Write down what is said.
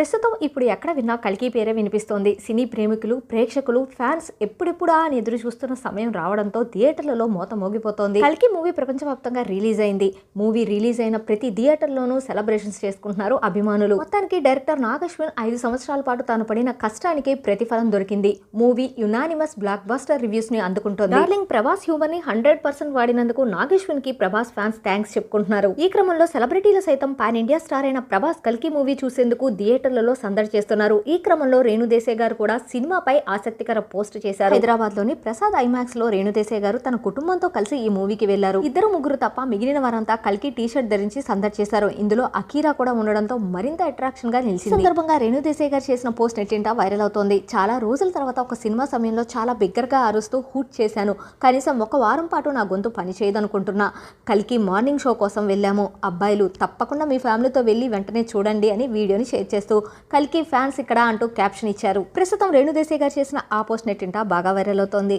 ప్రస్తుతం ఇప్పుడు ఎక్కడ విన్నా కల్కి పేరే వినిపిస్తోంది. సినీ ప్రేమికులు ప్రేక్షకులు ఫ్యాన్స్ ఎప్పుడెప్పుడా అని ఎదురు చూస్తున్న సమయం రావడంతో థియేటర్లలో మోత మోగిపోతోంది. కల్కి మూవీ ప్రపంచవ్యాప్తంగా రిలీజ్ అయింది. మూవీ రిలీజ్ అయిన ప్రతి థియేటర్లోనూ సెలబ్రేషన్స్ చేసుకుంటున్నారు అభిమానులు. మొత్తానికి డైరెక్టర్ నాగశ్విన్ ఐదు సంవత్సరాల పాటు తాను పడిన కష్టానికి ప్రతిఫలం దొరికింది. మూవీ యునానిమస్ బ్లాక్ బస్టర్ రివ్యూస్ని అందుకుంటోంది. డార్లింగ్ ప్రభాస్ హ్యూమర్ని హండ్రెడ్ పర్సెంట్ వాడినందుకు నాగశ్విన్కి ప్రభాస్ ఫ్యాన్స్ థ్యాంక్స్ చెప్పుకుంటున్నారు. ఈ క్రమంలో సెలబ్రిటీలు సైతం పాన్ ఇండియా స్టార్ అయిన ప్రభాస్ కల్కి మూవీ చూసేందుకు థియేటర్ థియేటర్లలో సందడి చేస్తున్నారు. ఈ క్రమంలో రేణుదేశాయ్ గారు కూడా సినిమాపై ఆసక్తికర పోస్ట్ చేశారు. హైదరాబాద్లోని ప్రసాద్ ఐమాక్స్లో రేణుదేశాయ్ గారు తన కుటుంబంతో కలిసి ఈ మూవీకి వెళ్ళారు ఇద్దరు ముగ్గురు తప్ప మిగిలిన వారంతా కల్కి టీ షర్ట్ ధరించి సందడి చేశారు. ఇందులో అకీరా కూడా ఉండడంతో మరింత అట్రాక్షన్గా నిలిచింది. సందర్భంగా రేణుదేశాయ్ గారు చేసిన పోస్ట్ నెట్టింట వైరల్ అవుతోంది. చాలా రోజుల తర్వాత ఒక సినిమా సమయంలో చాలా బిగ్గరగా అరుస్తూ హూట్ చేశాను. కనీసం ఒక వారం పాటు నా గొంతు పని చేయదనుకుంటున్నా. కల్కి మార్నింగ్ షో కోసం వెళ్ళాము. అబ్బాయిలు తప్పకుండా మీ ఫ్యామిలీతో వెళ్ళి వెంటనే చూడండి అని వీడియోని షేర్ చేస్తూ కల్కి ఫ్యాన్స్ ఇక్కడ అంటూ క్యాప్షన్ ఇచ్చారు. ప్రస్తుతం రేణుదేశాయ్ గారు చేసిన ఆ పోస్ట్ నెట్టింట బాగా వైరల్ అవుతోంది.